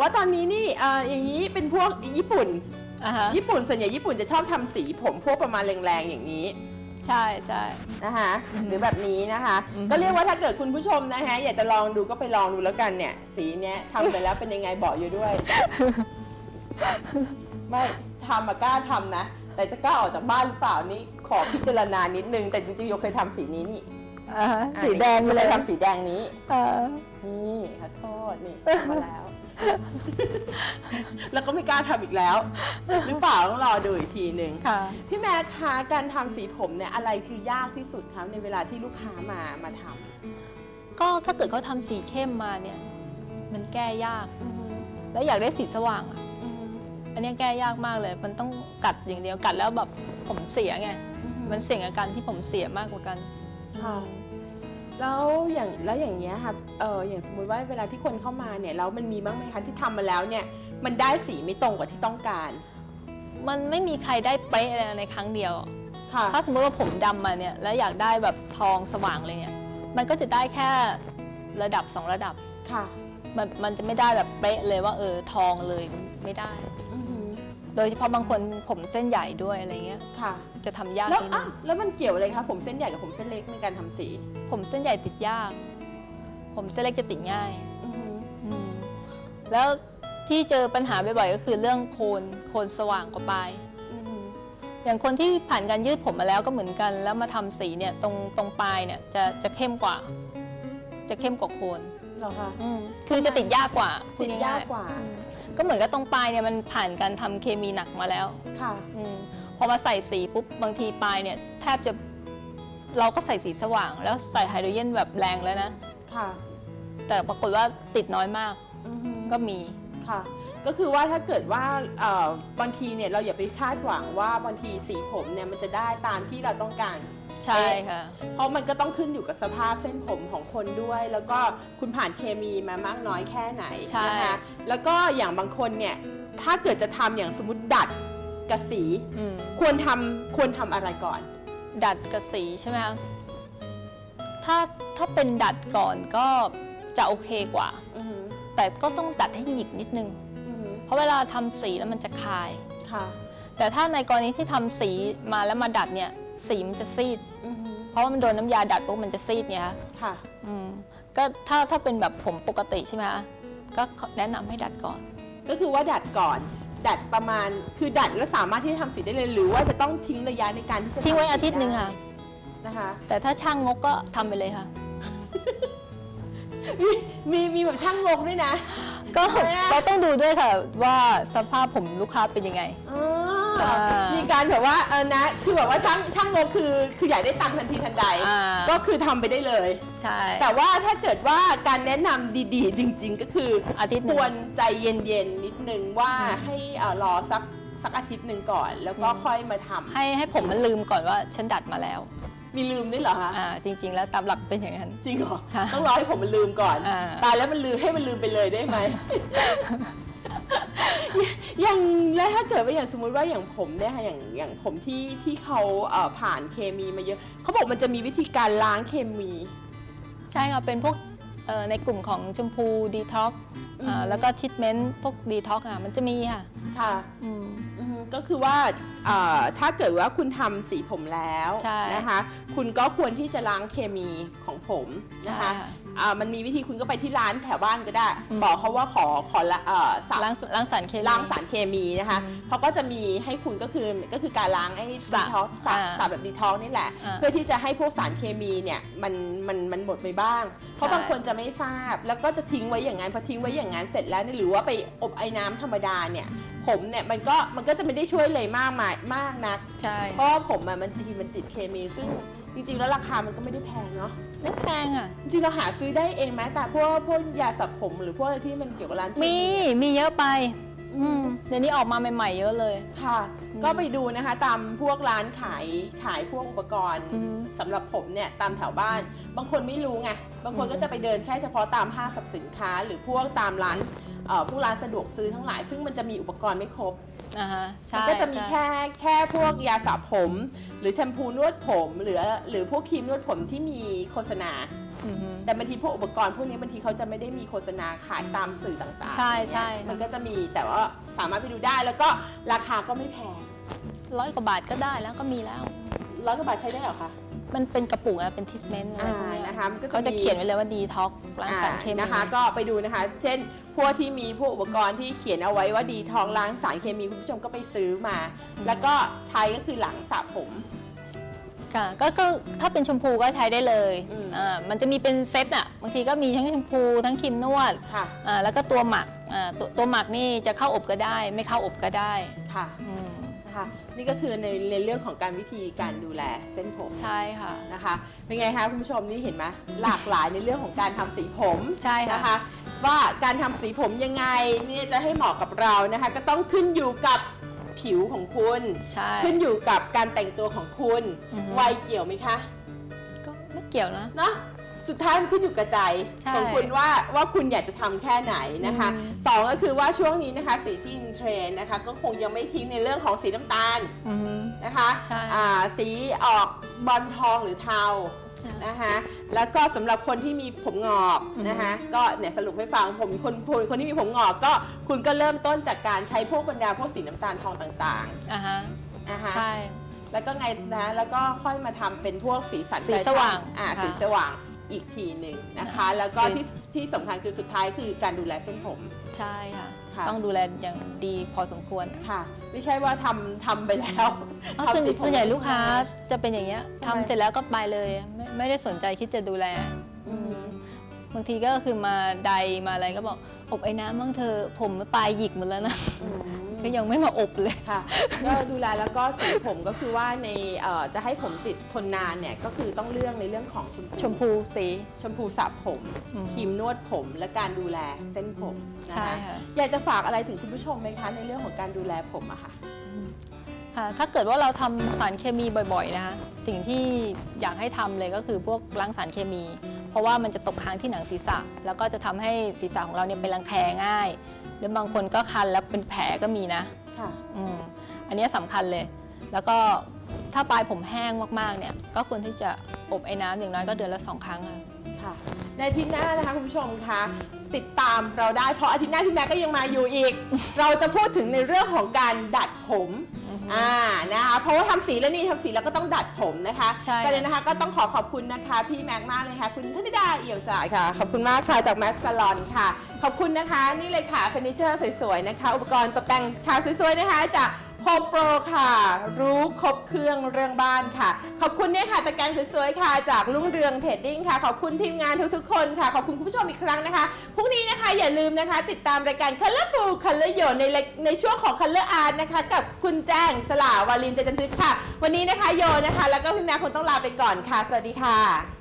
ว่าตอนนี้นี่เอ่ออย่างนี้เป็นพวกญี่ปุ่น อ่าฮะญี่ปุ่นส่วนใหญ่ญี่ปุ่นจะชอบทำสีผมพวกประมาณแรงๆอย่างนี้ ใช่ใช่ นะคะอือฮึหรือแบบนี้นะคะ อือฮึก็เรียกว่าถ้าเกิดคุณผู้ชมนะคะอยากจะลองดูก็ไปลองดูแล้วกันเนี่ย สีเนี้ยทำไปแล้วเป็นยังไงบอกอยู่ด้วย ไม่ทำมากล้าทำนะ แต่จะกล้าออกจากบ้านหรือเปล่านี่ขอพิจารณานิดนึง แต่จริงๆโยเคยทำสีนี้นี่อ่าฮะอะสีแดงไปเลเลยยทำสีแดงนี้ เออนี่ขอโทษนี่ทำมาแล้ว แล้วก็ไม่กล้าทำอีกแล้ว หรือเปล่าต้องรอดูอีกทีหนึ่งค่ะ พี่แม่คะการทำสีผมเนี่ยอะไรคือยากที่สุดคะในเวลาที่ลูกค้ามามาทก็ถ้าเกิดเขาทำสีเข้มมาเนี่ย มันแก้ยากำอือฮึแล้วอยากได้สีสว่างอะอือฮึอันเนี้ยแก้ยากมากเลย มันต้องกัดอย่างเดียวกัดแล้วแบบผมเสียไงอือฮึมันเสี่ยงอาการที่ผมเสียมากกว่ากัน ค่ะ แล้วอย่างแล้วอย่างเงี้ยค่ะเอออย่างสมมุติว่าเวลาที่คนเข้ามาเนี่ยแล้วมันมีบ้างไหมคะที่ทำมาแล้วเนี่ยมันได้สีไม่ตรงกับที่ต้องการมันไม่มีใครได้เป๊ะเลยในครั้งเดียว ค่ะ ถ้าสมมติว่าผมดำมาเนี่ยแล้วอยากได้แบบทองสว่างเลยเนี่ย มันก็จะได้แค่ระดับสองระดับ ค่ะ มันมันจะไม่ได้แบบเป๊ะเลยว่าเออทองเลยไม่ได้อือฮึ โดยเฉพาะบางคนผมเส้นใหญ่ด้วยอะไรเงี้ยค่ะ จะทำยากแล้วนิดนึอะงแล้วมันเกี่ยวอะไรคะผมเส้นใหญ่กับผมเส้นเล็กในการทำสีผมเส้นใหญ่ติดยาก ผมเส้นเล็กจะติดง่าย อือฮึอืมแล้วที่เจอปัญหาบ่อยๆก็คือเรื่องโคนโคนสว่างกว่าปลาย อือฮึอย่างคนที่ผ่านการยืดผมมาแล้วก็เหมือนกัน แล้วมาทำสีเนี่ยตรงตรงปลายเนี่ยจะจะเข้มกว่า จะเข้มกว่าโคน เหรอคะ อืมคือจะติดยากกว่าพูติดยากง่ๆกว่าอืม ก็เหมือนกับตรงปลายเนี่ยมันผ่านการทำเคมีหนักมาแล้ว ค่ะอมพอมาใส่สีปุ๊บบางทีปลายเนี่ยแทบจะเราก็ใส่สีสว่าง แล้วใส่ไฮโดรเจนแบบแรงแล้วนะ ค่ะแต่ปรากฏว่าติดน้อยมากอือฮึก็มี ค่ะ ก็คือว่าถ้าเกิดว่าเอ่อบางทีเนี่ยเราอย่าไปคาดหวังว่าบางทีสีผมเนี่ยมันจะได้ตามที่เราต้องการ ใช่ค่ะ เพราะมันก็ต้องขึ้นอยู่กับสภาพเส้นผมของคนด้วย แล้วก็คุณผ่านเคมีมามากน้อยแค่ไหนใช่ นะคะแล้วก็อย่างบางคนเนี่ย ถ้าเกิดจะทำอย่างสมมติดัดกับสี อืมควรทำควรทำอะไรก่อน ดัดกับสีใช่ไหมคะถ้าถ้าเป็นดัดก่อนก็จะโอเคกว่า อือหือแต่ก็ต้องดัดให้หยิกนิดนึง อือหือเพราะเวลาทำสีแล้วมันจะคาย ค่ะ แต่ถ้าในกรณีที่ทำสีมาแล้วมาดัดเนี่ย สีมันจะซีด อือหือเพราะว่ามันโดนน้ำยาดัดปุ๊บมันจะซีดเนี่ยค่ะค่ะ อืมก็ถ้าถ้าเป็นแบบผมปกติใช่ไหมคะก็แนะนำให้ดัดก่อน ก็คือว่าดัดก่อน ดัดประมาณคือดัดแล้วสามารถที่จะทำสีได้เลย หรือว่าจะต้องทิ้งระยะในการที่จะทิ้งไว้ทำสีอาทิตย์หนึ่งค่ะได้นะคะ แต่ถ้าช่างงกก็ทำไปเลยค่ะ มีมีมีแบบช่างงกด้วยนะ ก็ทำไมอะเราต้องดูด้วยค่ะ ว่าสภาพผมลูกค้าเป็นยังไง อ๋อ อ่ามีมีการแบบว่าเออนะ คือแบบว่าช่างช่างงกคือคืออยากได้ตังค์ทันทีทันใด อ่า ก็คือทำไปได้เลย ใช่ แต่ว่าถ้าเกิดว่าการแนะนำดีๆ จริง ๆ ก็คืออาทิตย์หคนึ่งวรใจเย็นๆนิดนึงว่าอืม ให้เอ่อรอสักสักอาทิตย์หนึ่งก่อน แล้วก็อืมค่อยมาทำให้ให้ผมมันลืมก่อนว่าฉันดัดมาแล้ว มีลืมด้วยเหรอคะอ่า จริง ๆ แล้วตามหลักเป็นอย่างนั้น จริงเหรอค่ะต้องรอให้ผมมันลืมก่อนอ่า ตายแล้วมันลืมให้มันลืมไปเลยได้ไหม อย่างแล้วถ้าเกิดว่าอย่างสมมุติว่าอย่างผมเนี่ยค่ะอย่างอย่างผมที่ที่เขาเอ่อผ่านเคมีมาเยอะเขาบอกมันจะมีวิธีการล้างเคมี ใช่ค่ะเป็นพวกเอ่อในกลุ่มของชมพูดีท็อกอืม แล้วก็ทิทเมนต์พวกดีท็อกอะมันจะมีค่ะค่ะอืม อืมก็คือว่าเอ่อถ้าเกิดว่าคุณทำสีผมแล้วใช่ นะคะ คุณก็ควรที่จะล้างเคมีของผมนะคะ ใช่ค่ะ อ่ามันมีวิธีคุณก็ไปที่ร้านแถวบ้านก็ได้ อืม บอกเขาว่าขอขอละเอ่อสารล้างล้างสารเคมี ล้างสารเคมีนะคะอืมเขาก็จะมีให้คุณก็คือก็คือการล้างไอ้สาดีรท็อกสารอ่าสารแบบดีท็อกนี่แหละ อ่าเพื่อที่จะให้พวกสารเคมีเนี่ยมันมันมันหมดไปบ้าง เพราะใช่ บางคนจะไม่ทราบแล้วก็จะทิ้งไว้อย่างนั้นพอทิ้งไว้อย่างนั้นเสร็จแล้วเนี่ยหรือว่าไปอบไอ้น้ำธรรมดาเนี่ยผมเนี่ยมันก็มันก็จะไม่ได้ช่วยเลยมากมายมากนัก ใช่ เพราะว่าผมอะมันทีมันติดเคมีซึ่ง จริงๆ แล้วราคามันก็ไม่ได้แพงเนาะ ไม่แพงอะ จริงๆ เราหาซื้อได้เองไหมแต่พวกพวกยาสระผมหรือพวกอะไรที่มันเกี่ยวกับร้านเคมี มีเยอะไป อือืมมเดี๋ยวนี้ออกมาใหม่ ๆ เยอะเลย ค่ะอืมก็ไปดูนะคะ ตามพวกร้านขายขายพวกอุปกรณ์อืม สำหรับผมเนี่ยตามแถวบ้าน บางคนไม่รู้ไง บางคนอืมก็จะไปเดินแค่เฉพาะตามห้างสรรพสินค้า หรือพวกตามร้าน เอ่อพวกร้านสะดวกซื้อทั้งหลาย ซึ่งมันจะมีอุปกรณ์ไม่ครบ อ่าฮะมัใช่ก็จะมีใช่ แค่แค่พวกยาสระผม หรือแชมพูนวดผมหรือหรือพวกครีมนวดผมที่มีโฆษณา อือฮึ แต่บางทีพวกอุปกรณ์พวกนี้บางทีเขาจะไม่ได้มีโฆษณาขายตามสื่อต่างๆใช่อย่างเงี้ยใช่มันก็จะมีแต่ว่าสามารถไปดูได้แล้วก็ราคาก็ไม่แพงร้อยกว่าบาทก็ได้แล้วก็มีแล้ว ร้อยกว่าบาทใช้ได้เหรอคะ มันเป็นกระปุกอะเป็นทิสเมนต์อะไรพวกเนี้ยอ่านะคะมันก็จะเขาจะมี เขียนไว้เลยว่าดีท็อกล้างสารเคมี อ่านะคะก็ไปดูนะคะ เช่น พวกที่มีพวกอุปกรณ์ที่เขียนเอาไว้ว่าดีทองล้างสารเคมีคุณผู้ชมก็ไปซื้อมาแล้วก็ใช้ก็คือหลังสระผม ค่ะก็ก็ถ้าเป็นชมพูก็ใช้ได้เลยอืม อ่ามันจะมีเป็นเซตอะบางทีก็มีทั้งชมพูทั้งครีมนวดค่ะอ่าแล้วก็ตัวหมักอ่าตัวตัวหมักนี่จะเข้าอบก็ได้ ไม่เข้าอบก็ได้ค่ะ อืม นะคะนี่ก็คือในในเรื่องของการวิธีการดูแลเส้นผมใช่ค่ะ นะคะเป็นไงคะคุณผู้ชมนี่เห็นไหมหลากหลายในเรื่องของการทำสีผมใช่ค่ะ นะคะ ว่าการทำสีผมยังไงเนี่ยจะให้เหมาะกับเรานะคะ ก็ต้องขึ้นอยู่กับผิวของคุณ ใช่ ขึ้นอยู่กับการแต่งตัวของคุณอือฮึ วัยเกี่ยวไหมคะก็ไม่เกี่ยวนะ เนาะ สุดท้ายมันขึ้นอยู่กับใจใช่ของคุณว่าว่าคุณอยากจะทำแค่ไหนนะคะอืม สองก็คือว่าช่วงนี้นะคะสีที่อินเทรนด์นะคะก็คงยังไม่ทิ้งในเรื่องของสีน้ำตาลอือฮึนะคะใช่ อ่าสีออกบอลทองหรือเทา ใช่ นะคะแล้วก็สำหรับคนที่มีผมงอกอือฮึนะคะก็เนี่ยสรุปให้ฟังผมคนคนคนที่มีผมงอกก็คุณก็เริ่มต้นจากการใช้พวกบรรดาพวกสีน้ำตาลทองต่างอ่าฮะๆนะคะใช่ แล้วก็ไงนะแล้วก็ค่อยมาทำเป็นพวกสีสันสีแฟชั่นสว่างอ่าค่ะ สีสว่าง อีกทีหนึ่งนะคะ แล้วก็คือที่ที่สำคัญคือสุดท้ายคือการดูแลเส้นผม ใช่ค่ะ ค่ะ ต้องดูแลอย่างดีพอสมควรค่ะ ไม่ใช่ว่าทำทำไปแล้วอ้าวทำส่วนสีผมส่วนใหญ่ลูกค้าจะเป็นอย่างเงี้ยทำไมทำเสร็จแล้วก็ไปเลยไม่ไม่ได้สนใจคิดจะดูแล อืมบางทีก็คือมาใดมาอะไรก็บอกอบไอ้น้ำบ้างเธอะผมปลายหยิกหมดแล้วนะ อืม ก็ยังไม่มาอบเลยค่ะ ก็ดูแลแล้วก็สีผมก็คือว่าในเอ่อจะให้ผมติดทนนานเนี่ยก็คือต้องเลือกในเรื่องของชมพูชมพูสี ชมพูสระผมอืมครีมนวดผมและการดูแลเส้นผมนะใช่คะค่ะ อยากจะฝากอะไรถึงคุณผู้ชมไหมคะ ในเรื่องของการดูแลผมอะค่ะ ค่ะถ้าเกิดว่าเราทำสารเคมีบ่อยๆนะคะสิ่งที่อยากให้ทำเลยก็คือพวกล้างสารเคมี เพราะว่ามันจะตกค้างที่หนังศีรษะ แล้วก็จะทำให้ศีรษะของเราเนี่ยเป็นรังแคง่าย หรือบางคนก็คันแล้วเป็นแผลก็มีนะค่ะ อืมอันเนี้ยสำคัญเลย แล้วก็ถ้าปลายผมแห้งมากๆเนี่ย ก็ควรที่จะอบไอ้น้ำอย่างน้อยก็เดือนละสองครั้งอะ ค่ะ ในอาทิตย์หน้านะคะคุณผู้ชมคะติดตามเราได้เพราะอาทิตย์หน้าพี่แม็กก็ยังมาอยู่อีก เราจะพูดถึงในเรื่องของการดัดผมอือฮึอ่านะคะเพราะว่าทำสีแล้วนี่ทำสีแล้วก็ต้องดัดผมนะคะใช่ ก็เลยนะคะก็ต้องขอขอบคุณนะคะพี่แม็กมากเลยค่ะคุณธนิดาเอี่ยมสายค่ะ ขอบคุณมากค่ะจากแม็กซลอนค่ะ ขอบคุณนะคะ นี่เลยค่ะเฟอร์นิเจอร์สวยๆนะคะ อุปกรณ์ตกแต่งชาสวยๆนะคะจาก โฮมโปรค่ะ รู้ครบเครื่องเรื่องบ้านค่ะ ขอบคุณเนี่ยค่ะตะแกรงสวยๆค่ะ จากรุ่งเรืองเทรดดิ้งค่ะ ขอบคุณทีมงานทุกๆคนค่ะ ขอบคุณคุณผู้ชมอีกครั้งนะคะ พรุ่งนี้นะคะอย่าลืมนะคะ ติดตามรายการ Colorful Color โยในในช่วงของ Color Art นะคะ กับคุณแจ้งสลาวาลินเจจันทึกค่ะ วันนี้นะคะโยนะคะ แล้วก็พี่แม่คงต้องลาไปก่อนค่ะ สวัสดีค่ะ